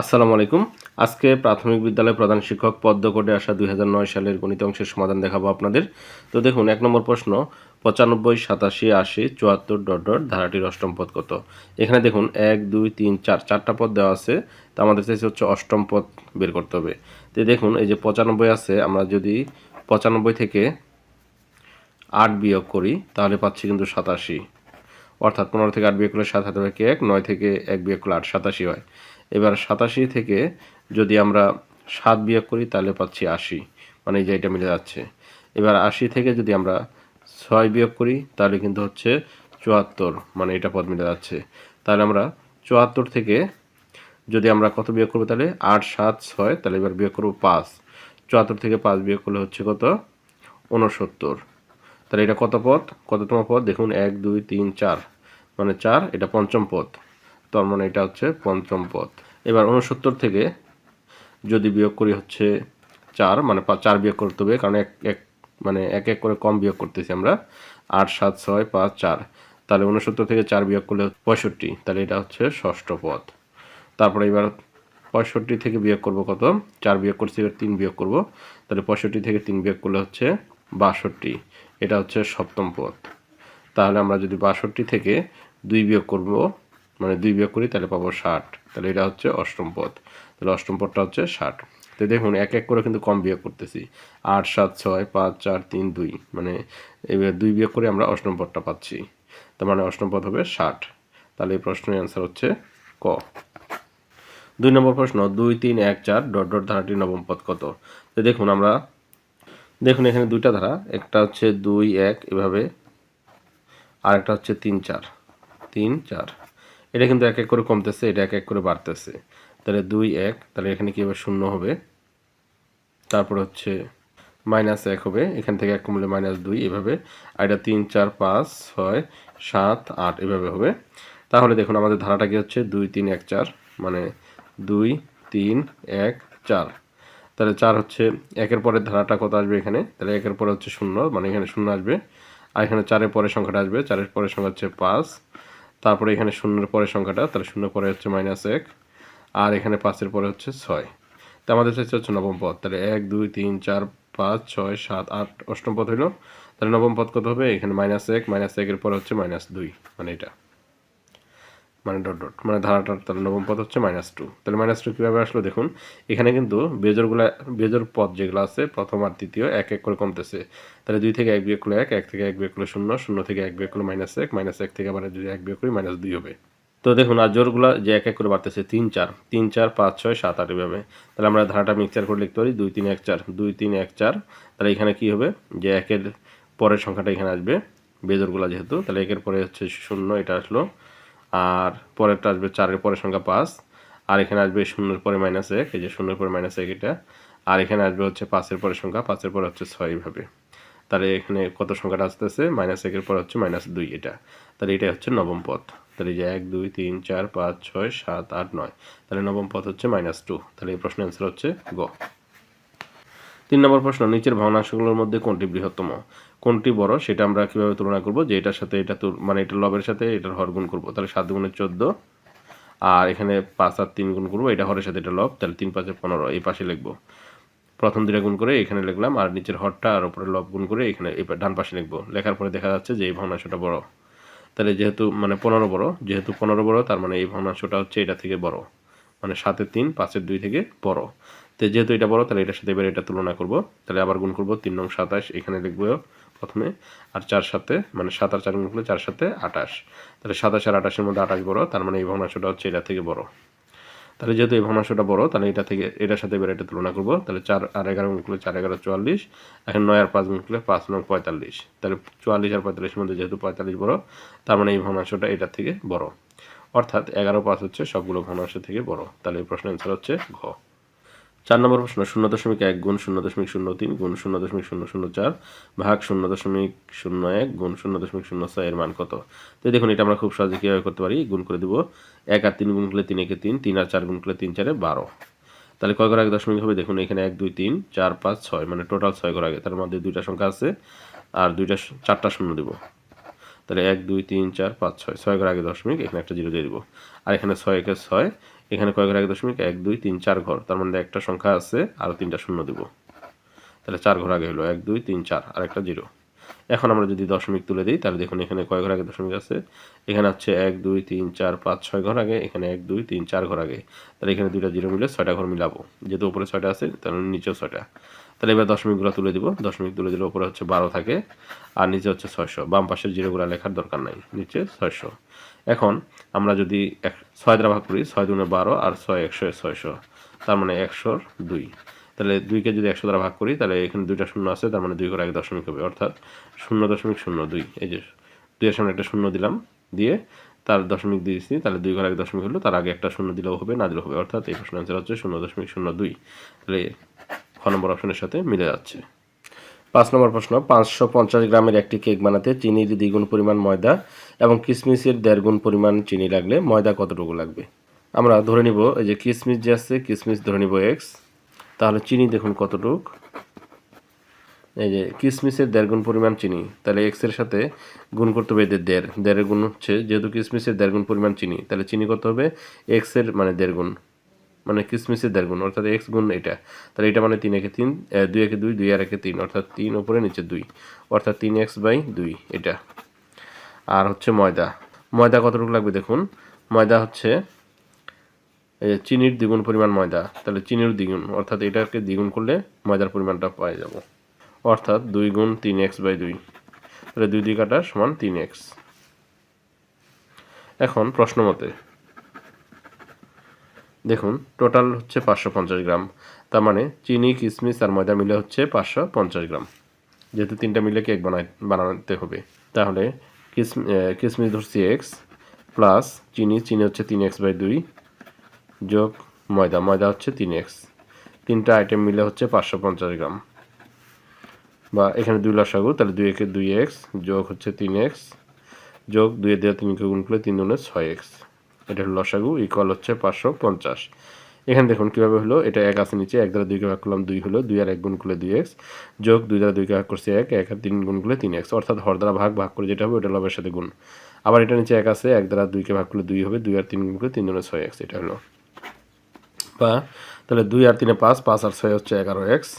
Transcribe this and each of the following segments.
আসসালামু আলাইকুম। আজকে প্রাথমিক বিদ্যালয় প্রধান শিক্ষক পদ্ম কোডে আসা দুই হাজার নয় সালের গণিত অংশের সমাধান দেখাবো আপনাদের। তো দেখুন, এক নম্বর প্রশ্ন, পঁচানব্বই, সাতাশি, আশি, চুয়াত্তর ডট ডট ধারাটির অষ্টম পদ কত? এখানে দেখুন, এক, দুই, তিন, চার, চারটা পদ দেওয়া আছে। তো আমাদের চাইছে হচ্ছে অষ্টম পদ বের করতে হবে। তো দেখুন, এই যে পঁচানব্বই আছে, আমরা যদি পঁচানব্বই থেকে আট বিয়োগ করি, তাহলে পাচ্ছি কিন্তু সাতাশি। অর্থাৎ পনেরো থেকে আট বিয়োগ করলে সাত হাতে এক, নয় থেকে এক বিয়োগ করলে আট, সাতাশি হয়। এবার সাতাশি থেকে যদি আমরা সাত বিয়োগ করি, তাহলে পাচ্ছি আশি। মানে এই যে এটা মিলে যাচ্ছে। এবার আশি থেকে যদি আমরা ছয় বিয়োগ করি, তাহলে কিন্তু হচ্ছে চুয়াত্তর। মানে এটা পদ মিলে যাচ্ছে। তাহলে আমরা চুয়াত্তর থেকে যদি আমরা কত বিয়োগ করব তাহলে? আট, সাত, ছয়। তাহলে এবার বিয়োগ করব পাঁচ। চুয়াত্তর থেকে পাঁচ বিয়োগ করলে হচ্ছে কত? উনসত্তর তাহলে এটা কত পদ? কততম পদ? দেখুন, এক, দুই, তিন, চার। মানে চার, এটা পঞ্চম পদ। তার মানে এটা হচ্ছে পঞ্চম পদ। এবার উনসত্তর থেকে যদি বিয়োগ করি হচ্ছে চার মানে চার বিয়োগ করতে হবে, কারণ এক এক মানে এক এক করে কম বিয়োগ করতেছি আমরা। আট, সাত, ছয়, পাঁচ, চার। তাহলে উনসত্তর থেকে চার বিয়োগ করলে পঁয়ষট্টি, তাহলে এটা হচ্ছে ষষ্ঠ পদ। তারপরে এবার পঁয়ষট্টি থেকে বিয়োগ করব কত? চার বিয়োগ করছি, এবার তিন বিয়োগ করব। তাহলে পঁয়ষট্টি থেকে তিন বিয়োগ করলে হচ্ছে বাষট্টি, এটা হচ্ছে সপ্তম পদ। তাহলে আমরা যদি বাষট্টি থেকে দুই বিয়োগ করব মানে দুই বিয়োগ করি, তাহলে পাবো ষাট। তাহলে এটা হচ্ছে অষ্টম পদ। তাহলে অষ্টম পদটা হচ্ছে ষাট। তো দেখুন, এক এক করে কিন্তু কম বিয়োগ করতেছি। আট, সাত, ছয়, পাঁচ, চার, তিন, দুই। মানে এবার দুই বিয়োগ করে আমরা অষ্টম পদটা পাচ্ছি। তার মানে অষ্টম পদ হবে ষাট। তাহলে এই প্রশ্নের অ্যান্সার হচ্ছে ক। দুই নম্বর প্রশ্ন, দুই, তিন, এক, চার, ডট ডট ধারাটির নবম পদ কত? তো দেখুন আমরা, দেখুন এখানে দুইটা ধারা, একটা হচ্ছে দুই, এক, এভাবে, আর একটা হচ্ছে তিন, চার। তিন, চার। এটা কিন্তু এক এক করে কমতেছে, এটা এক এক করে বাড়তেছে। তাহলে দুই এক, তাহলে এখানে কি হবে শূন্য হবে? তারপর হচ্ছে মাইনাস এক হবে, এখান থেকে এক কমলে মাইনাস দুই এভাবে, আর এটা তিন, চার, পাঁচ, ছয়, সাত, আট এভাবে হবে। তাহলে দেখুন আমাদের ধারাটা কি হচ্ছে? দুই, তিন, এক, চার মানে দুই, তিন, এক, চার। তাহলে চার হচ্ছে একের পরের ধারাটা কত আসবে এখানে? তাহলে একের পরে হচ্ছে শূন্য মানে এখানে শূন্য আসবে। আর এখানে চারের পরের সংখ্যাটা আসবে, চারের পরের সংখ্যা হচ্ছে পাঁচ। তারপরে এখানে শূন্যের পরে সংখ্যাটা, তাহলে শূন্য পরে হচ্ছে মাইনাস এক, আর এখানে পাঁচের পরে হচ্ছে ছয়। তো আমাদের চাইছে হচ্ছে নবম পদ, তাহলে এক, দুই, তিন, চার, পাঁচ, ছয়, সাত, আট, অষ্টম পদ হইল। তাহলে নবম পদ কত হবে? এখানে মাইনাস এক মাইনাস একের পরে হচ্ছে মাইনাস দুই মানে এটা। মানে ডট ডট মানে ধারাটার তাহলে নবম পদ হচ্ছে মাইনাস টু তাহলে মাইনাস টু কীভাবে আসলো? দেখুন, এখানে কিন্তু বেজরগুলা বেজর পদ যেগুলো আছে, প্রথম আর তৃতীয় এক এক করে কমতেছে। তাহলে দুই থেকে এক বিয়োগ করলে এক এক থেকে এক বিয়োগ করলে শূন্য শূন্য থেকে এক বিয়োগ করলে মাইনাস এক মাইনাস এক থেকে আবার যদি এক বিয়োগ করি মাইনাস দুই হবে। তো দেখুন, আর জোরগুলো যে এক এক করে বাড়তেছে, তিন চার তিন চার, পাঁচ ছয়, সাত আট এভাবে। তাহলে আমরা ধারাটা মিক্সচার করে লিখতে পারি, দুই তিন এক চার, দুই তিন এক চার। তাহলে এখানে কি হবে? যে একের পরের সংখ্যাটা এখানে আসবে বেজরগুলো যেহেতু, তাহলে একের পরে হচ্ছে শূন্য, এটা আসলো আর পরেরটা আসবে চারের পরের সংখ্যা পাঁচ। আর এখানে আসবে শূন্যের পরে মাইনাস এক, এই যে শূন্যের পরে মাইনাস এক এটা। আর এখানে আসবে হচ্ছে পাঁচের পরের সংখ্যা, পাঁচের পরে হচ্ছে ছয় এইভাবে। তাহলে এখানে কত সংখ্যাটা আসতেছে? মাইনাস একের পর হচ্ছে মাইনাস দুই এটা। তাহলে এটাই হচ্ছে নবম পথ। তাহলে যে এক, দুই, তিন, চার, পাঁচ, ছয়, সাত, আট, নয়। তাহলে নবম পথ হচ্ছে মাইনাস টু তাহলে এই প্রশ্নের অ্যান্সার হচ্ছে গ। তিন নম্বর প্রশ্ন, নিচের ভগ্নাংশগুলোর মধ্যে কোনটি বৃহত্তম? কোনটি বড় সেটা আমরা কীভাবে তুলনা করব? যে এটার সাথে এটা মানে এটা লবের সাথে এটার হর গুণ করব। তাহলে সাত গুণে চোদ্দ। আর এখানে পাঁচ আর তিন গুণ করব, এটা হরের সাথে এটা লব, তাহলে তিন পাঁচে পনেরো, এই পাশে লিখব। প্রথম দুটা গুণ করে এখানে লিখলাম, আর নিচের হরটা আর উপরে লব গুণ করে এখানে ডান পাশে লিখব। লেখার পরে দেখা যাচ্ছে যে এই ভগ্নাংশটা বড়। তাহলে যেহেতু মানে পনেরো বড়, যেহেতু পনেরো বড়, তার মানে এই ভগ্নাংশটা হচ্ছে এটা থেকে বড়। মানে সাতের তিন, পাঁচের দুই থেকে বড়। তো যেহেতু এটা বড়, তাহলে এটার সাথে এবার এটা তুলনা করব। তাহলে আবার গুণ করব তিন নং সাতাশ, এখানে লিখব প্রথমে আর চার সাথে মানে সাত আর চার গুণ চার সাথে আঠাশ। তাহলে সাতাশ আর আঠাশের মধ্যে আঠাশ বড়, তার মানে এই ভগ্নাংশটা হচ্ছে এটা থেকে বড়। তাহলে যেহেতু এই ভগ্নাংশটা বড়, তাহলে এটা থেকে, এটার সাথে এবার এটা তুলনা করব। তাহলে চার আর এগারো গুণ করলে চার, এগারো, চুয়াল্লিশ। এখন নয় আর পাঁচ গুণ করলে পাঁচ, নয়, পঁয়তাল্লিশ। তাহলে চুয়াল্লিশ আর পঁয়তাল্লিশের মধ্যে যেহেতু পঁয়তাল্লিশ বড়, তার মানে এই ভগ্নাংশটা এটা থেকে বড়। অর্থাৎ এগারো, পাঁচ হচ্ছে সবগুলো ভগ্নাংশ থেকে বড়। তাহলে এই প্রশ্নের অ্যান্সার হচ্ছে ঘ। চার নম্বর প্রশ্ন, শূন্য দশমিক এক গুণ শূন্য দশমিক শূন্য তিন গুণ শূন্য দশমিক শূন্য শূন্য চার ভাগ শূন্য দশমিক শূন্য এক গুণ শূন্য দশমিক শূন্য ছয় এর মান কত? তো দেখুন, এটা আমরা খুব সহজে কীভাবে করতে পারি? গুণ করে দিব এক আর তিন গুণ করলে তিন একে তিন তিন আর চার গুণ করলে তিন চারে বারো। তাহলে কয় করে এক দশমিক হবে? দেখুন, এখানে এক, দুই, তিন, চার, পাঁচ, ছয় মানে টোটাল ছয় করে আগে। তার মধ্যে দুইটা সংখ্যা আছে, আর দুইটা চারটা শূন্য দিব। তাহলে এক, দুই, তিন, চার, পাঁচ, ছয় ছয় করে আগে দশমিক, এখানে একটা জিরো দিয়ে দিব। আর এখানে ছয় একে ছয় এখানে কয় ঘর? এক দশমিক এক, দুই, তিন, চার ঘর। তার মধ্যে একটা সংখ্যা আছে আরও তিনটা শূন্য দিব। তাহলে চার ঘর আগে হলো এক, দুই, তিন, চার, আর একটা জিরো। এখন আমরা যদি দশমিক তুলে দিই, তাহলে দেখুন এখানে কয় ঘর আগে দশমিক আছে? এখানে হচ্ছে এক, দুই, তিন, চার, পাঁচ, ছয় ঘর আগে, এখানে এক, দুই, তিন, চার ঘর আগে। তাহলে এখানে দুইটা জিরো মিলে ছয়টা ঘর মিলাবো। যেহেতু উপরে ছয়টা আছে, তাহলে নিচেও ছয়টা। তাহলে এবার দশমিকগুলো তুলে দিব। দশমিক তুলে দিলে উপরে হচ্ছে বারো থাকে, আর নিচে হচ্ছে ছয়শো। বাম পাশের জিরোগুলো লেখার দরকার নাই, নিচে ছয়শো। এখন আমরা যদি এক, ছয় দ্বারা ভাগ করি, ছয় দুনে বারো আর ছয় একশো, ছয়শো, তার মানে একশোর দুই। তাহলে দুইকে যদি একশো দ্বারা ভাগ করি, তাহলে এখানে দুইটা শূন্য আছে, তার মানে দুই করে এক দশমিক হবে। অর্থাৎ শূন্য দশমিক শূন্য দুই। এই যে দুইয়ের সামনে একটা শূন্য দিলাম, দিয়ে তার দশমিক দিয়েছি, তাহলে দুই ঘর এক দশমিক হলো, তার আগে একটা শূন্য দিলেও হবে, না দিলেও হবে। অর্থাৎ এই প্রশ্নের অ্যান্সার হচ্ছে শূন্য দশমিক শূন্য দুই। তাহলে খ নম্বর অপশনের সাথে মিলে যাচ্ছে। পাঁচ নম্বর প্রশ্ন, পাঁচশো পঞ্চাশ গ্রামের একটি কেক বানাতে চিনির দ্বিগুণ পরিমাণ ময়দা এবং কিশমিশের দেড় গুণ পরিমাণ চিনি লাগলে ময়দা কতটুকু লাগবে? আমরা ধরে নিব এই যে কিশমিশ যে আছে কিশমিশ ধরে নিব এক্স তাহলে চিনি দেখুন কতটুক। এই যে কিশমিশের দেড় গুণ পরিমাণ চিনি, তাহলে এক্সের সাথে গুণ করতে হবে এদের দেড়। দেড়ের গুণ হচ্ছে, যেহেতু কিশমিশের দেড় গুণ পরিমাণ চিনি, তাহলে চিনি কত হবে? এক্সের মানে দেড় গুণ মানে কিসমিসের দেড় গুণ, অর্থাৎ এক্স গুণ এটা। তাহলে এটা মানে তিন একে তিন দুই একে দুই দুই আর একে তিন, অর্থাৎ তিন ওপরে নিচে দুই, অর্থাৎ তিন এক্স বাই দুই এটা। আর হচ্ছে ময়দা। ময়দা কতটুকু লাগবে দেখুন? ময়দা হচ্ছে চিনির দ্বিগুণ পরিমাণ ময়দা, তাহলে চিনির দ্বিগুণ, অর্থাৎ এটাকে দ্বিগুণ করলে ময়দার পরিমাণটা পাওয়া যাব। অর্থাৎ দুই গুণ তিন এক্স বাই দুই, তাহলে দুই দুই কাটা সমান তিন এক্স এখন প্রশ্ন মতে দেখুন টোটাল হচ্ছে পাঁচশো পঞ্চাশ গ্রাম। তার মানে চিনি কিশমিশ আর ময়দা মিলে হচ্ছে পাঁচশো পঞ্চাশ গ্রাম। যেহেতু তিনটা মিলে কেক বানাই বানাতে হবে। তাহলে কিস কিশমিশ ধরছি এক্স প্লাস চিনি চিনি হচ্ছে তিন এক্স বাই দুই যোগ ময়দা। ময়দা হচ্ছে তিন এক্স। তিনটা আইটেম মিলে হচ্ছে পাঁচশো পঞ্চাশ গ্রাম। বা এখানে দুই লসাগু, তাহলে দুই একে দুই এক্স যোগ হচ্ছে তিন এক্স যোগ দুই দিয়ে তিনকে গুণ করলে তিন দুনে ছয় এক্স। এটা হলো লসাগু ইকুয়াল হচ্ছে পাঁচশো পঞ্চাশ। এখানে দেখুন কীভাবে হলো, এটা এক আছে নিচে, এক দ্বারা দুইকে ভাগ করলাম দুই হলো, দুই আর এক গুণ করলে দুই এক্স, যোগ দুই দ্বারা দুইকে ভাগ করছে এক এক আর তিন গুণ করলে তিন এক্স, অর্থাৎ হর দ্বারা ভাগ ভাগ করে যেটা হবে ওটা লবের সাথে গুণ। আবার এটা নিচে এক আছে, এক দ্বারা দুইকে ভাগ করলে দুই হবে, দুই আর তিন গুণ করলে তিন দুনে ছয় এক্স, এটা হলো। বা, তাহলে দুই আর তিনে পাঁচ পাঁচ আর ছয় হচ্ছে এগারো এক্স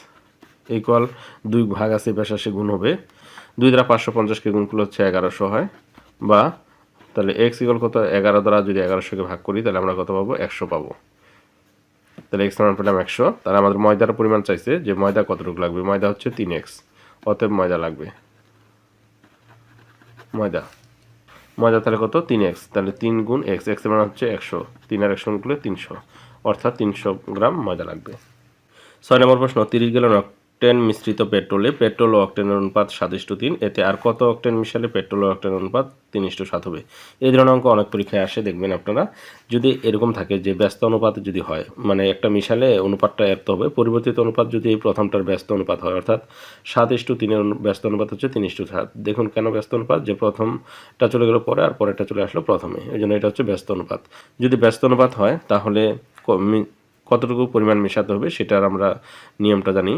ইকুয়াল দুই ভাগ আছে পেশা সে গুণ হবে। দুই দ্বারা পাঁচশো পঞ্চাশকে গুণ করলে হচ্ছে এগারোশো হয়, বা তাহলে এক্স ইকুয়াল কত? এগারো দ্বারা যদি এগারোশোকে ভাগ করি, তাহলে আমরা কত পাবো? একশো পাবো। তাহলে এক্স মান পেলাম একশো। তাহলে আমাদের ময়দার পরিমাণ চাইছে যে ময়দা কতটুকু লাগবে? ময়দা হচ্ছে তিন এক্স অতএব ময়দা লাগবে। ময়দা। ময়দা তাহলে কত? তিন এক্স তাহলে তিন গুণ এক্স এক্স মান হচ্ছে একশো। তিন আর একশো গুণ করলে তিনশো। অর্থাৎ তিনশো গ্রাম ময়দা লাগবে। ছয় নম্বর প্রশ্ন, তিরিশ গ্যালন অক্টেন মিশ্রিত পেট্রোলে পেট্রোল ও অক্টেনের অনুপাত সাত ইস্টু তিন। এতে আর কত অক্টেন মিশালে পেট্রোল ও অক্টেন অনুপাত তিন ইস্টু সাত হবে? এই ধরনের অঙ্ক অনেক পরীক্ষায় আসে, দেখবেন আপনারা। যদি এরকম থাকে যে ব্যস্ত অনুপাত যদি হয় মানে একটা মিশালে অনুপাতটা এত হবে, পরিবর্তিত অনুপাত যদি এই প্রথমটার ব্যস্ত অনুপাত হয়, অর্থাৎ সাত ইস্টু তিনের ব্যস্ত অনুপাত হচ্ছে তিন ইস্টু সাত। দেখুন কেন ব্যস্ত অনুপাত? যে প্রথমটা চলে গেল পরে আর পরেরটা চলে আসলো প্রথমে, এই জন্য এটা হচ্ছে ব্যস্ত অনুপাত। যদি ব্যস্ত অনুপাত হয়, তাহলে কতটুকু পরিমাণ মেশাতে হবে সেটার আমরা নিয়মটা জানি।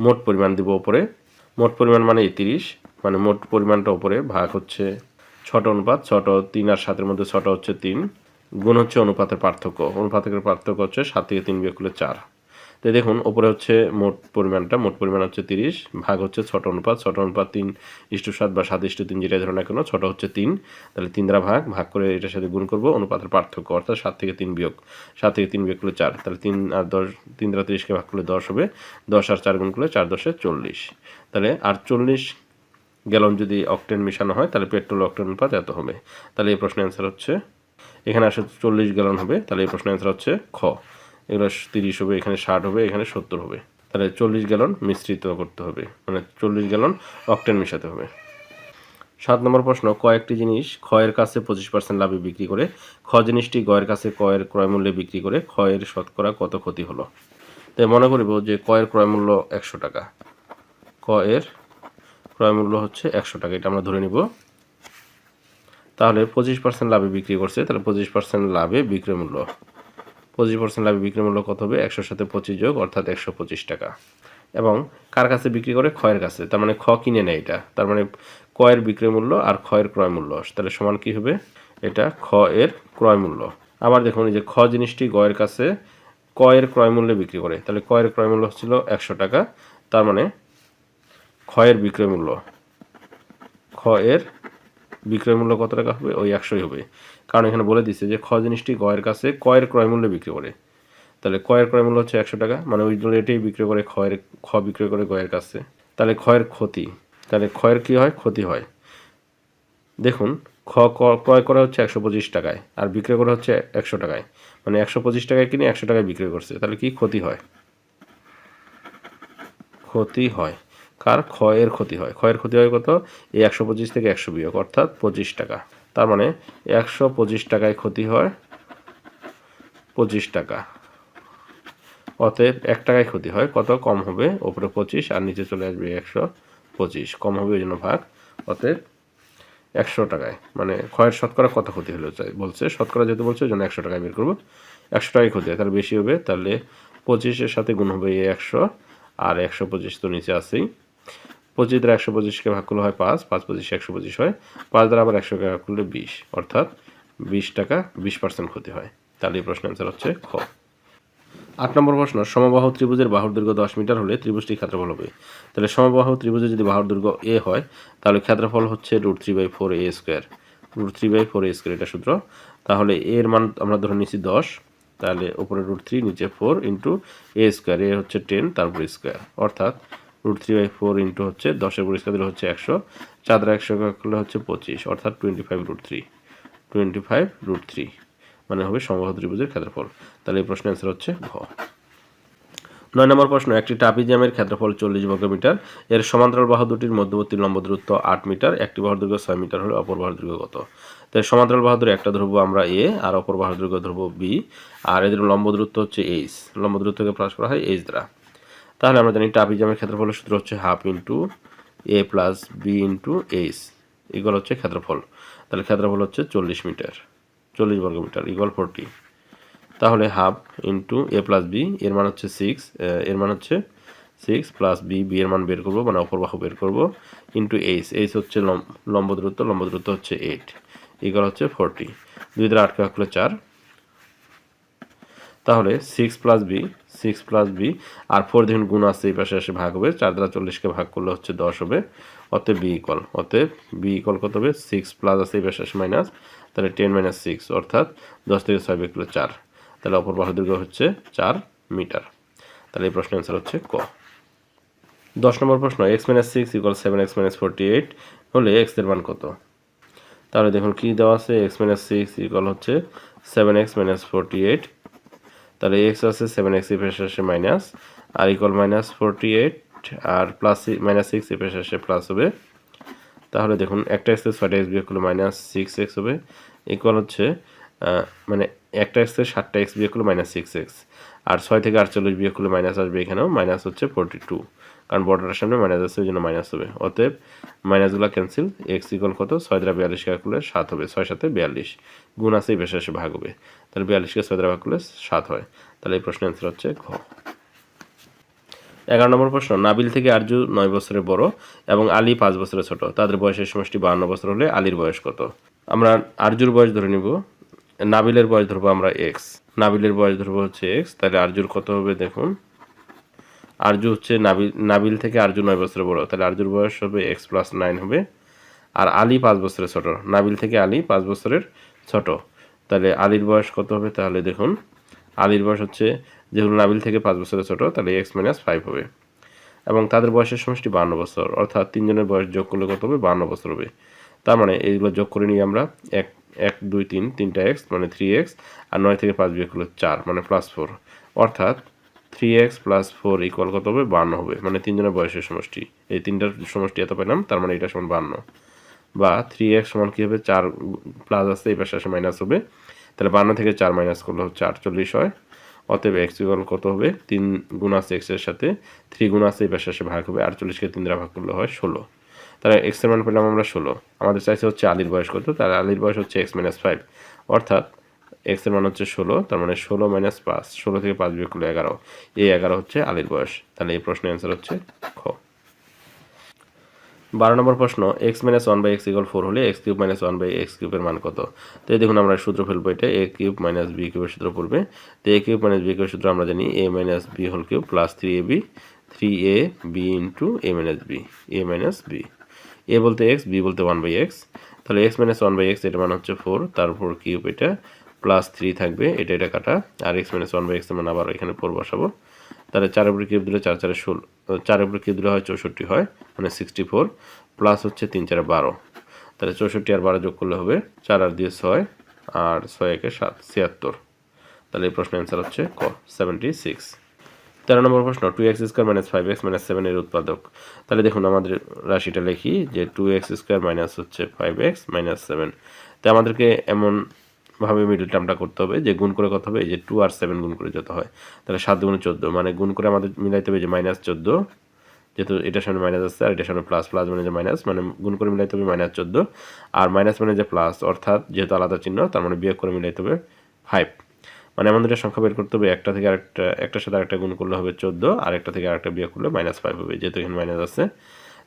মোট পরিমাণ দিব ওপরে। মোট পরিমাণ মানে তিরিশ। মানে মোট পরিমাণটা ওপরে ভাগ হচ্ছে ছটা অনুপাত। ছটা তিন আর সাতের মধ্যে ছটা হচ্ছে তিন। গুণ হচ্ছে অনুপাতের পার্থক্য। অনুপাতের পার্থক্য হচ্ছে সাত থেকে তিন বিয়োগ করলে চার। তো দেখুন, ওপরে হচ্ছে মোট পরিমাণটা, মোট পরিমাণ হচ্ছে তিরিশ, ভাগ হচ্ছে ছটা অনুপাত ছটা অনুপাত তিন ইস্টু সাত বা সাত ইস্টু তিন যেটা ধরো না কেন, ছটা হচ্ছে তিন। তাহলে তিন দ্বারা ভাগ ভাগ করে এটার সাথে গুণ করব, অনুপাতের পার্থক্য, অর্থাৎ সাত থেকে তিন বিয়োগ, সাত থেকে তিন বিয়োগ করলে চার। তাহলে তিন আর দশ, তিন দ্বারা তিরিশকে ভাগ করলে দশ হবে, দশ আর চার গুণ করলে চার দশে চল্লিশ। তাহলে আর চল্লিশ গ্যালন যদি অক্টেন মেশানো হয়, তাহলে পেট্রোল অক্টেন অনুপাত এত হবে। তাহলে এই প্রশ্নের অ্যান্সার হচ্ছে, এখানে আসে চল্লিশ গ্যালন হবে, তাহলে এই প্রশ্নের অ্যান্সার হচ্ছে খ। এগুলো তিরিশ হবে, এখানে ষাট হবে, এখানে সত্তর হবে। তাহলে চল্লিশ গ্যালন মিশ্রিত করতে হবে। মানে চল্লিশ গ্যালন অক্টেন মেশাতে হবে। সাত নম্বর প্রশ্ন, কয়েকটি জিনিস ক্ষয়ের কাছে পঁচিশ পার্সেন্ট লাভে বিক্রি করে, খ জিনিসটি গয়ের কাছে কয়ের ক্রয় মূল্যে বিক্রি করে, ক্ষয়ের শতকরা কত ক্ষতি হলো? তাই মনে করিব যে কয়ের ক্রয় মূল্য একশো টাকা। কয়ের ক্রয় মূল্য হচ্ছে একশো টাকা, এটা আমরা ধরে নিব। তাহলে পঁচিশ পার্সেন্ট লাভে বিক্রি করছে, তাহলে পঁচিশ পার্সেন্ট লাভে বিক্রয় মূল্য পঁচিশ পার্সেন্ট লাভে বিক্রয় মূল্য কত হবে? একশোর সাথে পঁচিশ যোগ, অর্থাৎ একশো পঁচিশ টাকা। এবং কার কাছে বিক্রি করে? ক্ষয়ের কাছে। তার মানে খ কিনে নেয় এটা। তার মানে কয়ের বিক্রয় মূল্য আর ক্ষয়ের ক্রয় মূল্য তাহলে সমান কি হবে? এটা খ এর ক্রয় মূল্য আবার দেখুন যে খ জিনিসটি গয়ের কাছে কয়ের ক্রয় মূল্যে বিক্রি করে। তাহলে কয়ের ক্রয় মূল্য হচ্ছিল একশো টাকা। তার মানে ক্ষয়ের বিক্রয় মূল্য খ এর বিক্রয় মূল্য কত টাকা হবে? ওই একশোই হবে। কারণ এখানে বলে দিচ্ছে যে খ জিনিসটি গয়ের কাছে কয়ের ক্রয় মূল্যে বিক্রি করে। তাহলে কয়ের ক্রয় মূল্য হচ্ছে একশো টাকা মানে ওই রেটেই বিক্রি করে ক্ষয়ের, খ বিক্রয় করে গয়ের কাছে। তাহলে ক্ষয়ের ক্ষতি, তাহলে ক্ষয়ের কী হয়? ক্ষতি হয়। দেখুন, খ ক্রয় করা হচ্ছে একশো পঁচিশ টাকায়, আর বিক্রয় করা হচ্ছে একশো টাকায়। মানে একশো পঁচিশ টাকায় কিনে একশো টাকায় বিক্রি করছে, তাহলে কি ক্ষতি হয়? ক্ষতি হয়। কার? ক্ষয়ের ক্ষতি হয়। ক্ষয়ের ক্ষতি হয় কত? এই একশো পঁচিশ থেকে একশো বিয়োগ, অর্থাৎ পঁচিশ টাকা। তার মানে একশো পঁচিশ টাকায় ক্ষতি হয় পঁচিশ টাকা। অতএব এক টাকায় ক্ষতি হয়। কত? কম হবে ওপরে পঁচিশ আর নিচে চলে আসবে একশো পঁচিশ। কম হবে ওই জন্য ভাগ। অতএব একশো টাকায়। মানে ক্ষয়ের শতকরা কত ক্ষতি হলো চাই? বলছে, শতকরা যেহেতু বলছে ওই জন্য একশো টাকায় বের করব। একশো টাকায় ক্ষতি হয়। তাহলে বেশি হবে, তাহলে পঁচিশের সাথে গুণ হবে একশো। আর একশো পঁচিশ তো নিচে আসেই পঁচিশ দ্বারা একশো পঁচিশকে ভাগ করলে হয় পাঁচ পাঁচ পঁচিশ, একশো পঁচিশ হয়। পাঁচ দ্বারা আবার একশো ভাগ করলে বিশ, অর্থাৎ বিশ টাকা বিশ পার্সেন্ট ক্ষতি হয়। তাহলে এই প্রশ্নের অ্যান্সার হচ্ছে খ। আট নম্বর প্রশ্ন, সমবাহু ত্রিভুজের বাহুর দৈর্ঘ্য দশ মিটার হলে ত্রিভুজটির ক্ষেত্রফল হবে। তাহলে সমবাহু ত্রিভুজে যদি বাহুর দৈর্ঘ্য এ হয়, তাহলে ক্ষেত্রফল হচ্ছে root three by four a square root three by four a square এটা সূত্র। তাহলে এর মান আমরা ধরে নিচ্ছি দশ, তাহলে উপরে রুট থ্রি নিচে four into a square a হচ্ছে টেন তারপর স্কোয়ার অর্থাৎ root three by four into হচ্ছে দশের পরিষ্কার দিলে হচ্ছে একশো, চাঁদরা একশো করলে হচ্ছে পঁচিশ, অর্থাৎ twenty five root three twenty five root three মানে হবে সমবাহু ত্রিভুজের ক্ষেত্রফল। তাহলে এই প্রশ্নের অ্যান্সার হচ্ছে ঘ। নয় নম্বর প্রশ্ন, একটি ট্রাপিজিয়ামের ক্ষেত্রফল চল্লিশ বর্গমিটার, এর সমান্তরাল বাহু দুটির মধ্যবর্তী লম্ব দূরত্ব আট মিটার, একটি বাহুর দৈর্ঘ্য ছয় মিটার হলে অপর বাহুর দৈর্ঘ্য কত? তাই সমান্তরাল বাহু দূরে একটা ধরবো আমরা এ, আর অপর বাহুর দৈর্ঘ্য ধরবো বি, আর এদের লম্ব দূরত্ব হচ্ছে এইচ, লম্ব দূরত্বকে প্রকাশ করা হয় এইচ দ্বারা। তাহলে আমরা জানি ট্রাপিজিয়ামের ক্ষেত্রফলের সূত্র হচ্ছে half into a plus b into h equal হচ্ছে ক্ষেত্রফল। তাহলে ক্ষেত্রফল হচ্ছে চল্লিশ মিটার, চল্লিশ বর্গ মিটার ইগল ফোরটি তাহলে half into a plus b, এর মান হচ্ছে সিক্স এর মান হচ্ছে সিক্স প্লাস বি বি এর মান বের করব মানে অপর বাহু বের করব, ইন্টু এইচ এইচ হচ্ছে লম- লম্ব দূরত্ব লম্ব দূরত্ব হচ্ছে এইট ইগল হচ্ছে ফোরটি দুই দ্বারা আটকে রাখলে চার। তাহলে six plus b six plus b আর ফোর দেখুন গুণ আসছে এই পাশে এসে ভাগ হবে। চার দ্বারা চল্লিশকে ভাগ করলে হচ্ছে দশ হবে। অতএব বি ইকল অতএব বি ইকল কত হবে? সিক্স প্লাস আছে, এই পাশে এসে মাইনাস তাহলে টেন মাইনাস সিক্স অর্থাৎ দশ থেকে ছয় বের চার। তাহলে অপর বাহু হচ্ছে চার মিটার। তাহলে এই প্রশ্নের অ্যান্সার হচ্ছে ক। দশ নম্বর প্রশ্ন x minus six equal seven x minus forty eight হলে এক্সের মান কত? তাহলে দেখুন কী দেওয়া আছে এক্স মাইনাস সিক্স ইকল হচ্ছে seven x minus forty eight তাহলে এক্স আছে সেভেন এক্স এ আসে মাইনাস আর ইকল মাইনাস ফোরটি এইট আর প্লাস মাইনাস সিক্স এ পেশে আসে প্লাস হবে। তাহলে দেখুন, একটা এক্স থেকে ছয়টা এক্স বিয়োগ করলে মাইনাস সিক্স এক্স হবে। ইকুয়াল হচ্ছে মানে একটা এক্স থেকে সাতটা এক্স বিয়োগ করলে মাইনাস সিক্স এক্স আর ছয় থেকে আটচল্লিশ বিয়োগ করলে মাইনাস আসবে এখানেও মাইনাস হচ্ছে ফোরটি টু কারণ বর্ডারের সামনে মাইনাস আছে ওই জন্য মাইনাস হবে। অতএব মাইনাসগুলো ক্যান্সেল এক্স ইকুয়াল কত? ছয় দ্বারা বিয়াল্লিশ কাজ করলে সাত হবে। ছয় সাথে বিয়াল্লিশ। গুণ আছে, এই বেশি ভাগ হবে। তাহলে বিয়াল্লিশকে ছয় দ্বারা ভাগ করলে সাত হয়। তাহলে এই প্রশ্নের অ্যান্সার হচ্ছে ঘ। এগারো নম্বর প্রশ্ন, নাবিল থেকে আরজু নয় বছরের বড় এবং আলী পাঁচ বছরের ছোট। তাদের বয়সের সমষ্টি বাহান্ন বছর হলে আলীর বয়স কত? আমরা আরজুর বয়স ধরে নিব। নাবিলের বয়স ধরবো আমরা এক্স নাবিলের বয়স ধরবো হচ্ছে এক্স তাহলে আরজুর কত হবে দেখুন? আরজু হচ্ছে নাবিল নাবিল থেকে আরজু নয় বছরের বড়। তাহলে আরজুর বয়স হবে এক্স প্লাস নাইন হবে। আর আলী পাঁচ বছরের ছোট। নাবিল থেকে আলী পাঁচ বছরের ছোট। তাহলে আলীর বয়স কত হবে? তাহলে দেখুন, আলীর বয়স হচ্ছে যেগুলো নাবিল থেকে পাঁচ বছরের ছোট, তাহলে এক্স মাইনাস ফাইভ হবে। এবং তাদের বয়সের সমষ্টি বান্ন বছর। অর্থাৎ তিনজনের বয়স যোগ করলে কত হবে? বান্ন বছর হবে। তার মানে এইগুলো যোগ করে নিয়ে আমরা। এক এক, দুই, তিন, তিনটা এক্স মানে থ্রি এক্স আর নয় থেকে পাঁচ বিয়োগ করলে চার মানে প্লাস ফোর অর্থাৎ three x plus four equal কত হবে? বান্ন হবে। মানে তিনজনের বয়সের সমষ্টি। এই তিনটার সমষ্টি এত পেলাম, তার মানে এটা সমান বান্ন। বা থ্রি এক্স সমান কী হবে? চার প্লাস আসতে এই পাশে আসে মাইনাস হবে। তাহলে বান্ন থেকে চার মাইনাস করলে হচ্ছে আটচল্লিশ হয়। অতএব এক্স ইকুয়াল কত হবে? তিন গুণ আছে এক্সের সাথে থ্রি গুণ আছে, এই পাশে আসে ভাগ হবে। আটচল্লিশকে তিন দ্বারা ভাগ করলে হয় ষোলো। তাহলে এক্সের মান পেলাম আমরা ষোলো। আমাদের চাইছে হচ্ছে আলির বয়স কত? তাহলে আলির বয়স হচ্ছে এক্স মাইনাস ফাইভ অর্থাৎ এক্সের মান হচ্ছে ষোলো, তার মানে ষোলো মাইনাস পাঁচ, ষোলো থেকে পাঁচ বিয়োগ করলে এগারো। এই এগারো হচ্ছে আলির বয়স। তাহলে এই প্রশ্নের অ্যান্সার হচ্ছে খ। বারো নম্বর প্রশ্ন x minus one by x equal four হলে x cube minus one by x কিউবের মান কত? তো এই দেখুন আমরা সূত্র ফেলব এটা এ কিউব মাইনাস বি কিউবের সূত্র পড়বে। তো এ কিউব মাইনাস বি কিউবের সূত্র আমরা জানি a minus b whole cube plus three a b three a b into a minus b a minus b a বলতে এক্স বি বলতে ওয়ান বাই এক্স তাহলে x minus one by x এটা মান হচ্ছে ফোর তারপর cube এটা plus three থাকবে, এটা এটা কাটা। আর x minus one by x মানে আবার এখানে ফোর বসাবো। তাহলে চার উপরে কিউব দিলে চার, চারে ষোলো চার উপরে কিউব দিলে হয়? চৌষট্টি হয় মানে সিক্সটি ফোর প্লাস হচ্ছে তিন, চারে বারো। তাহলে চৌষট্টি আর বারো যোগ করলে হবে চার আর দিয়ে ছয়, আর ছয় একে সাত, ছিয়াত্তর। তাহলে এই প্রশ্নের অ্যান্সার হচ্ছে ক সেভেন্টি সিক্স তেরো নম্বর প্রশ্ন two x square minus five x minus সেভেনের উৎপাদক। তাহলে দেখুন আমাদের রাশিটা লিখি যে টু এক্স স্কোয়ার মাইনাস হচ্ছে ফাইভ এক্স মাইনাস সেভেন তো আমাদেরকে এমন ভাবে মিডল টার্মটা করতে হবে, যে গুণ করে কত হবে, এই যে টু আর সেভেন গুণ করে যত হয়, তাহলে সাত গুণ চোদ্দ মানে গুণ করে আমাদের মিলাইতে হবে যে মাইনাস চোদ্দ, যেহেতু এটার সামনে মাইনাস আসছে আর এটার সামনে প্লাস প্লাস মানে যে মাইনাস মানে গুণ করে মিলাইতে হবে মাইনাস চোদ্দ, আর মাইনাস মানে যে প্লাস অর্থাৎ যেহেতু আলাদা চিহ্ন, তার মানে বিয়োগ করে মিলাইতে হবে ফাইভ মানে আমাদের সংখ্যা বের করতে হবে, একটা থেকে আরেকটা, একটার সাথে আরেকটা গুণ করলে হবে চোদ্দ আর একটা থেকে আরেকটা বিয়োগ করলে মাইনাস ফাইভ হবে, যেহেতু এখানে মাইনাস আছে।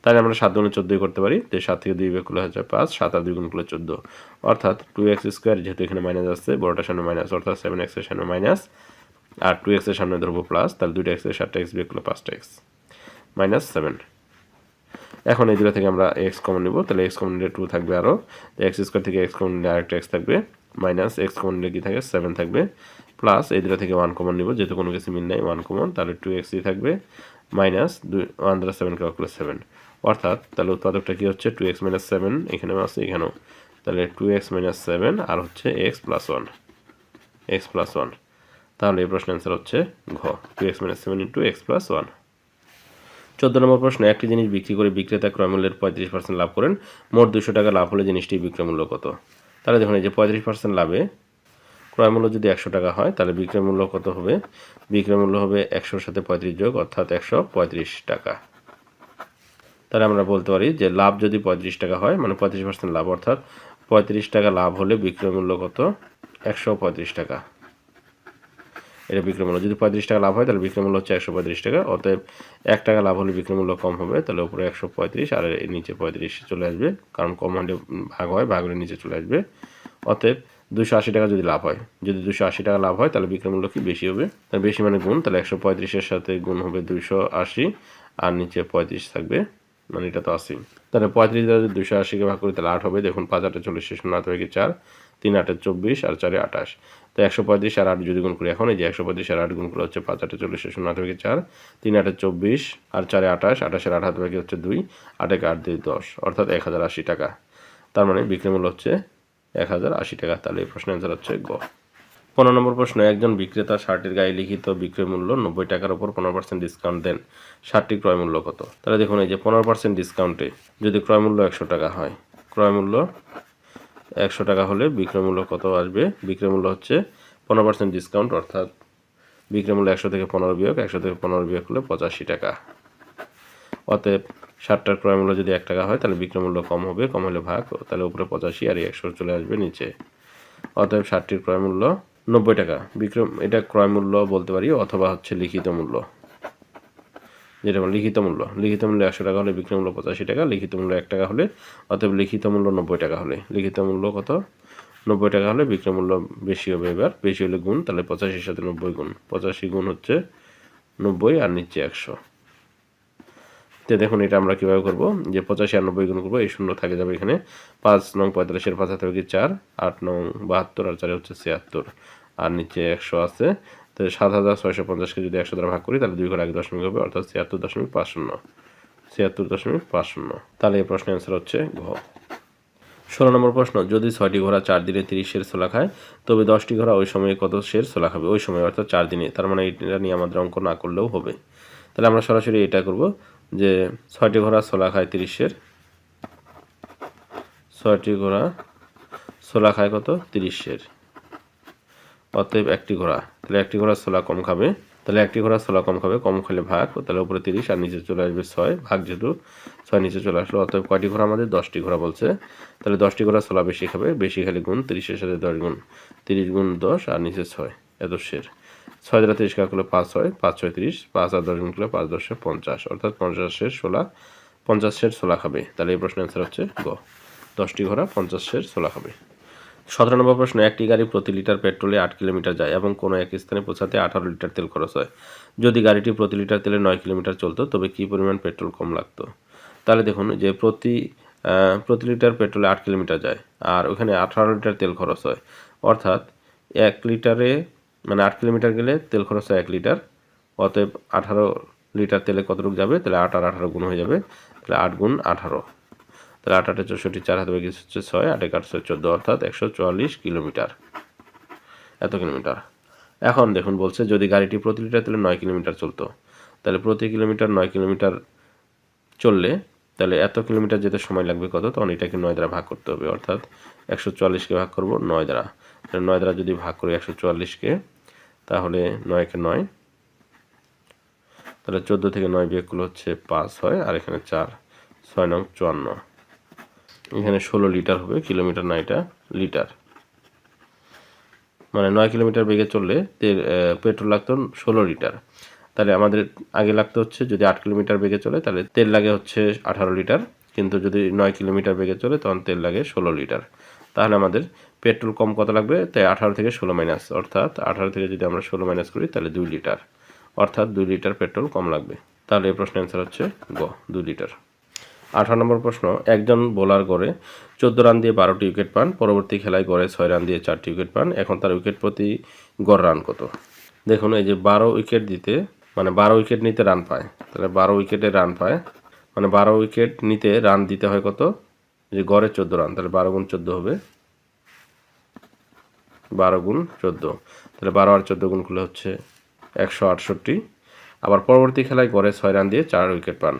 তাহলে আমরা সাত গুণে চোদ্দোই করতে পারি তো সাত থেকে দুই বিয়োগ করলে হচ্ছে পাঁচ, সাত আর দুই গুণ করলে চোদ্দ। অর্থাৎ টু এক্স স্কোয়ার যেহেতু এখানে মাইনাস আসছে বড়টার সামনে মাইনাস অর্থাৎ সেভেন এক্সের সামনে মাইনাস আর টু এক্সের সামনে ধরবো প্লাস তাহলে দুইটা এক্সের সাতটা এক্স বিয়োগ করলে পাঁচটা এক্স মাইনাস সেভেন এখন এই দুটো থেকে আমরা এক্স কমন নিব, তাহলে এক্স কমন নিলে টু থাকবে আরও এক্স স্কোয়ার থেকে এক্স কমন নিলে আরেকটা এক্স থাকবে মাইনাস এক্স কমন নিলে কি থাকে? সেভেন থাকবে। প্লাস এই দুটো থেকে ওয়ান কমন নিব, যেহেতু কোনো কিছু মিল নাই ওয়ান কমন তাহলে টু এক্সই থাকবে মাইনাস দুই ওয়ান দ্বারা সেভেন কে করলে সেভেন অর্থাৎ, তাহলে উৎপাদকটা কি হচ্ছে? টু এক্স মাইনাস সেভেন এখানেও আছে, এখানেও। তাহলে টু এক্স মাইনাস সেভেন আর হচ্ছে x plus one x plus one তাহলে এই প্রশ্নের অ্যান্সার হচ্ছে ঘ। Two x minus seven into x plus one চোদ্দ নম্বর প্রশ্ন, একটি জিনিস বিক্রি করে বিক্রেতা ক্রয়মূল্যের পঁয়ত্রিশ পার্সেন্ট লাভ করেন, মোট দুশো টাকা লাভ হলে জিনিসটির বিক্রয় মূল্য কত? তাহলে দেখুন, এই যে পঁয়ত্রিশ পার্সেন্ট লাভে ক্রয় মূল্য যদি একশো টাকা হয়, তাহলে বিক্রয় মূল্য কত হবে? বিক্রয় মূল্য হবে একশোর সাথে পঁয়ত্রিশ যোগ, অর্থাৎ একশো পঁয়ত্রিশ টাকা। তাহলে আমরা বলতে পারি যে লাভ যদি পঁয়ত্রিশ টাকা হয় মানে পঁয়ত্রিশ পার্সেন্ট লাভ, অর্থাৎ পঁয়ত্রিশ টাকা লাভ হলে বিক্রয় মূল্য কত? একশো পঁয়ত্রিশ টাকা। এটা বিক্রয় মূল্য। যদি পঁয়ত্রিশ টাকা লাভ হয়, তাহলে বিক্রয় মূল্য হচ্ছে একশো পঁয়ত্রিশ টাকা। অতএব এক টাকা লাভ হলে বিক্রয় মূল্য কম হবে, তাহলে উপরে একশো পঁয়ত্রিশ আর নিচে পঁয়ত্রিশ চলে আসবে, কারণ কম হলে ভাগ হয়, ভাগ হলে নিচে চলে আসবে। অতএব দুশো আশি টাকা যদি লাভ হয়, যদি দুশো আশি টাকা লাভ হয়, তাহলে বিক্রয় মূল্য কি? বেশি হবে। তাহলে বেশি মানে গুণ, তাহলে একশো পঁয়ত্রিশের সাথে গুণ হবে দুশো আশি, আর নিচে পঁয়ত্রিশ থাকবে মানে এটা তো আশি তাহলে পঁয়ত্রিশ দ্বারা যদি দুশো আশিকে ভাগ করি, তাহলে আট হবে। দেখুন, পাঁচ আটে চল্লিশ শূন্য আট থেকে চার। তিন আটে চব্বিশ, আর চারে আঠাশ। তো একশো পঁয়ত্রিশ আর আট যদি গুণ করি এখন, এই যে একশো পঁয়ত্রিশ আর আট গুণ করে হচ্ছে পাঁচ আটে চল্লিশ শূন্য আট চার। তিন আটে চব্বিশ আর চারে আঠাশ, আঠাশের আট হাত ভাগে হচ্ছে দুই, আটেকে আট দুই দশ, অর্থাৎ এক হাজার আশি টাকা। তার মানে বিক্রি মূল্য হচ্ছে এক হাজার আশি টাকা। তাহলে এই প্রশ্নের অ্যান্সার হচ্ছে গ। পনেরো নম্বর প্রশ্ন, একজন বিক্রেতা শার্টের গায়ে লিখিত বিক্রয় মূল্য নব্বই টাকার উপর পনেরো পার্সেন্ট ডিসকাউন্ট দেন। শার্টটির ক্রয় মূল্য কত? তাহলে দেখুন, এই যে পনেরো পার্সেন্ট ডিসকাউন্টে যদি ক্রয় মূল্য একশো টাকা হয়, ক্রয় মূল্য একশো টাকা হলে বিক্রয় মূল্য কত আসবে? বিক্রয় মূল্য হচ্ছে পনেরো পার্সেন্ট ডিসকাউন্ট অর্থাৎ বিক্রয় মূল্য একশো থেকে পনেরো বিয়োগ, একশো থেকে পনেরো বিয়োগ হলে পঁচাশি টাকা। অতএব ষাটটার ক্রয় মূল্য যদি এক টাকা হয়, তাহলে বিক্রয় মূল্য কম হবে, কম হলে ভাগ, তাহলে উপরে পঁচাশি আর একশো চলে আসবে নিচে। অতএব ষাটটির ক্রয় মূল্য নব্বই টাকা। বিক্রম, এটা ক্রয় মূল্য বলতে পারি অথবা হচ্ছে লিখিত মূল্য। যেটা বলে লিখিত মূল্য। লিখিত মূল্য একশো টাকা হলে বিক্রয় মূল্য পঁচাশি টাকা, লিখিত মূল্য এক টাকা হলে অতএব লিখিত মূল্য নব্বই টাকা হলে। লিখিত মূল্য কত? নব্বই টাকা হলে বিক্রয় মূল্য বেশি হবে এবার। বেশি হলে গুণ, তাহলে পঁচাশির সাথে নব্বই গুণ। পঁচাশি গুণ হচ্ছে নব্বই আর নিচে একশো। তো দেখুন এটা আমরা কীভাবে করব? যে পঁচাশি আর নব্বই গুণ করব, এই শূন্য থাকে যাবে এখানে। পাঁচ নং পঁয়তাল্লিশের পাঁচ হাতে কি চার? আট নং বাহাত্তর আর চারে হচ্ছে ছিয়াত্তর। আর নিচে একশো আছে। তো সাত হাজার ছয়শো পঞ্চাশকে যদি একশো দ্বারা ভাগ করি, তাহলে দুই ঘর এক দশমিক হবে, অর্থাৎ ছিয়াত্তর দশমিক পাঁচ শূন্য। ছিয়াত্তর দশমিক পাঁচ শূন্য। তাহলে এই প্রশ্নের অ্যান্সার হচ্ছে ঘ। ষোলো নম্বর প্রশ্ন, যদি ছয়টি ঘোড়া চার দিনে তিরিশ শের ছোলা খায়, তবে দশটি ঘোড়া ওই সময়ে কত শের ছোলা খাবে? ওই সময়, অর্থাৎ চার দিনে। তার মানে এটা নিয়ে আমাদের অঙ্ক না করলেও হবে। তাহলে আমরা সরাসরি এটা করব যে ছয়টি ঘোড়া ছোলা খায় তিরিশের। ছয়টি ঘোড়া ছোলা খায় কত? তিরিশের। অতএব একটি ঘোড়া। তাহলে একটি ঘোড়া ছোলা কম খাবে। তাহলে একটি ঘোড়া ছোলা কম খাবে, কম খেলে ভাগ। তাহলে উপরে তিরিশ আর নিচে চলে আসবে ছয়। ভাগ যেহেতু ছয় নিচে চলে আসলো, অতএব কয়টি ঘোড়া আমাদের? দশটি ঘোড়া বলছে। তাহলে দশটি ঘোড়া ছোলা বেশি খাবে, বেশি খেলে গুণ তিরিশের সাথে দশ গুণ। তিরিশ গুণ দশ আর নিচে ছয় এত শের ছয় দ্বারা তিরিশ কাজ করলে পাঁচ হয় পাঁচ ছয় তিরিশ, পাঁচ আর দশ গুণ করলে পাঁচ দশে পঞ্চাশ। অর্থাৎ পঞ্চাশের ষোলা পঞ্চাশ সের ছোলা খাবে। তাহলে এই প্রশ্নের অ্যান্সার হচ্ছে গ। দশটি ঘোড়া পঞ্চাশ সের ছোলা খাবে। সতেরো নম্বর প্রশ্ন, একটি গাড়ি প্রতি লিটার পেট্রোলে আট কিলোমিটার যায় এবং কোনো এক স্থানে পৌঁছাতে আঠারো লিটার তেল খরচ হয়। যদি গাড়িটি প্রতি লিটার তেলে নয় কিলোমিটার চলতো, তবে কী পরিমাণ পেট্রোল কম লাগতো? তাহলে দেখুন যে প্রতি প্রতি লিটার পেট্রোলে আট কিলোমিটার যায় আর ওখানে আঠারো লিটার তেল খরচ হয়। অর্থাৎ এক লিটারে মানে আট কিলোমিটার গেলে তেল খরচ হয় এক লিটার, অতএব আঠারো লিটার তেলে কতটুকু যাবে? তাহলে আট আর আঠারো গুণ হয়ে যাবে, তাহলে আট গুণ আঠারো। তাহলে আট আটে চৌষট্টি, চার হাতে গেছে হচ্ছে ছয়, আটে আটশো চোদ্দ, অর্থাৎ একশো চুয়াল্লিশ কিলোমিটার। এত কিলোমিটার। এখন দেখুন বলছে, যদি গাড়িটি প্রতি লিটার তেলে নয় কিলোমিটার চলতো। তাহলে প্রতি কিলোমিটার নয় কিলোমিটার চললে তাহলে এত কিলোমিটার যেতে সময় লাগবে কত? তখন এটাকে নয় দ্বারা ভাগ করতে হবে, অর্থাৎ একশো চুয়াল্লিশকে ভাগ করব নয় দ্বারা। তাহলে নয় দ্বারা যদি ভাগ করি একশো চুয়াল্লিশকে, তাহলে নয়কে নয়, তাহলে চোদ্দ থেকে নয় বিয়োগ করলে হচ্ছে পাঁচ হয় আর এখানে চার, ছয় নং চুয়ান্ন। এখানে ষোলো লিটার হবে, কিলোমিটার না এটা, লিটার। মানে নয় কিলোমিটার বেগে চললে তেল পেট্রোল লাগতো ষোলো লিটার। তাহলে আমাদের আগে লাগতো হচ্ছে যদি আট কিলোমিটার বেগে চলে, তাহলে তেল লাগে হচ্ছে আঠারো লিটার। কিন্তু যদি নয় কিলোমিটার বেগে চলে, তখন তেল লাগে ষোলো লিটার। তাহলে আমাদের পেট্রোল কম কত লাগবে? তাই আঠারো থেকে ষোলো মাইনাস অর্থাৎ আঠারো থেকে যদি আমরা ষোলো মাইনাস করি, তাহলে দুই লিটার। অর্থাৎ দুই লিটার পেট্রোল কম লাগবে। তাহলে এই প্রশ্নের অ্যান্সার হচ্ছে গ, দুই লিটার। আঠারো নম্বর প্রশ্ন, একজন বোলার গড়ে চোদ্দ রান দিয়ে বারোটি উইকেট পান, পরবর্তী খেলায় গড়ে ছয় রান দিয়ে চারটি উইকেট পান, এখন তার উইকেট প্রতি গড় রান কত? দেখুন, এই যে বারো উইকেট দিতে মানে বারো উইকেট নিতে রান পায়, তাহলে বারো উইকেটে রান পায় মানে বারো উইকেট নিতে রান দিতে হয় কত? যে গড়ে চোদ্দ রান, তাহলে বারো গুণ চোদ্দ হবে। বারো গুণ চোদ্দ, তাহলে বারো আর চোদ্দ গুণ করলে হচ্ছে একশো আটষট্টি। আবার পরবর্তী খেলায় গড়ে ছয় রান দিয়ে চার উইকেট পান,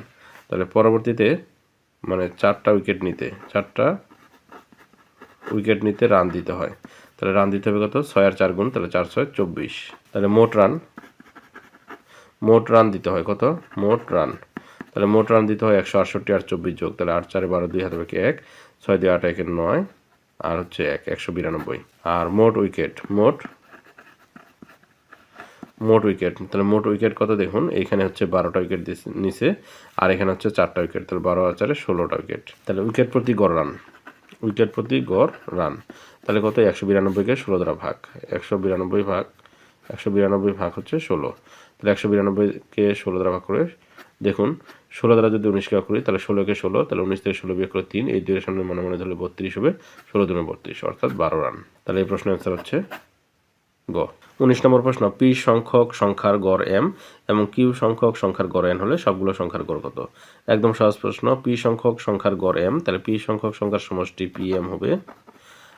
তাহলে পরবর্তীতে মানে চারটা উইকেট নিতে, চারটা উইকেট নিতে রান দিতে হয়। তাহলে রান দিতে হবে কত? ছয় আর চার গুণ, তাহলে চার ছয় চব্বিশ। তাহলে মোট রান মোট রান দিতে হয় কত? মোট রান তাহলে মোট রান দিতে হয় একশো আটষট্টি আর চব্বিশ যোগ, তাহলে আট চারে বারো দুই হাতে এক, ছয় দুই আট একের নয়, আর হচ্ছে এক, একশো বিরানব্বই। আর মোট উইকেট মোট মোট উইকেট, তাহলে মোট উইকেট কত দেখুন? এখানে হচ্ছে বারোটা উইকেট নিচে আর এখানে হচ্ছে চারটা উইকেট, তাহলে বারো আর চারে ষোলোটা উইকেট। তাহলে উইকেট প্রতি গড় রান, উইকেট প্রতি গড় রান, তাহলে কত? একশো বিরানব্বইকে ষোলো দ্বারা ভাগ, একশো বিরানব্বই ভাগ, একশো বিরানব্বই ভাগ হচ্ছে ষোলো, তাহলে একশো বিরানব্বইকে ষোলো দ্বারা ভাগ করে, দেখুন, ষোলো দ্বারা যদি উনিশকে ভাগ করি, তাহলে ষোলোকে ষোলো, তাহলে উনিশ থেকে ষোলো বিয়োগ করে তিন, এই দুইয়ের সামনে মনে মনে ধরলে বত্রিশ হবে, ষোলো দুনে বত্রিশ, অর্থাৎ বারো রান। তাহলে এই প্রশ্নের অ্যান্সার হচ্ছে গ। উনিশ নম্বর প্রশ্ন, পি সংখ্যক সংখ্যার গড় এম এবং কিউ সংখ্যক সংখ্যার গড় এন হলে সবগুলো সংখ্যার গড় কত? একদম সহজ প্রশ্ন, পি সংখ্যক সংখ্যার গড় এম তাহলে পি সংখ্যক সংখ্যার সমষ্টি পি এম হবে।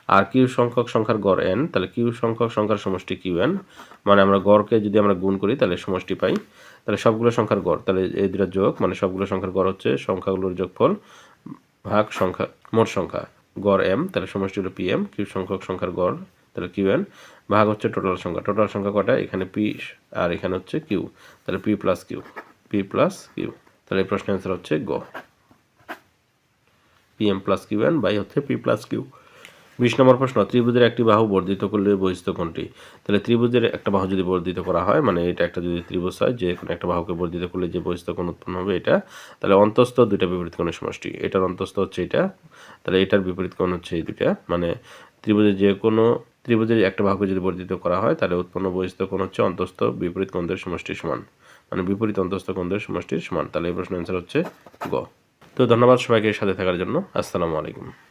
আর কিউ সংখ্যক সংখ্যার গড় এন তাহলে কিউ সংখ্যক সংখ্যার সমষ্টি কিউ এন মানে আমরা গড়কে যদি আমরা গুণ করি, তাহলে সমষ্টি পাই। তাহলে সবগুলো সংখ্যার গড়, তাহলে এই দুটা যোগ মানে সবগুলো সংখ্যার গড় হচ্ছে সংখ্যাগুলোর যোগফল ভাগ সংখ্যা, মোট সংখ্যা, গড় এম তাহলে সমষ্টি হলো পি এম কিউ সংখ্যক সংখ্যার গড় তাহলে কিউ এন ভাগ হচ্ছে টোটাল সংখ্যা। টোটাল সংখ্যা কটা এখানে পি আর এখানে হচ্ছে কিউ। তাহলে p plus q. P plus q. তাহলে এই প্রশ্নের অ্যান্সার হচ্ছে গ। P m plus q n by হচ্ছে পি প্লাস কিউ। বিশ নম্বর প্রশ্ন, ত্রিভুজের একটি বাহু বর্ধিত করলে বহিস্থ কোনটি? তাহলে ত্রিভুজের একটা বাহু যদি বর্ধিত করা হয় মানে এটা একটা যদি ত্রিভুজ হয়, যে কোনো একটা বাহুকে বর্ধিত করলে যে বহিস্থ কোণ উৎপন্ন হবে এটা, তাহলে অন্তস্থ দুইটা বিপরীত কোণের সমষ্টি। এটার অন্তস্থ হচ্ছে এটা, তাহলে এটার বিপরীত কোণ হচ্ছে এই দুইটা। মানে ত্রিভুজের যে কোনো ত্রিভুজের একটা বাহুকে যদি বর্ধিত করা হয়, তাহলে উৎপন্ন বহিস্থ কোণ হচ্ছে অন্তস্থ বিপরীত কোণদের সমষ্টির সমান। মানে বিপরীত অন্তস্থ কোণদের সমষ্টির সমান। তাহলে এই প্রশ্নের অ্যান্সার হচ্ছে গ। তো ধন্যবাদ সবাইকে সাথে থাকার জন্য। আসসালামু আলাইকুম।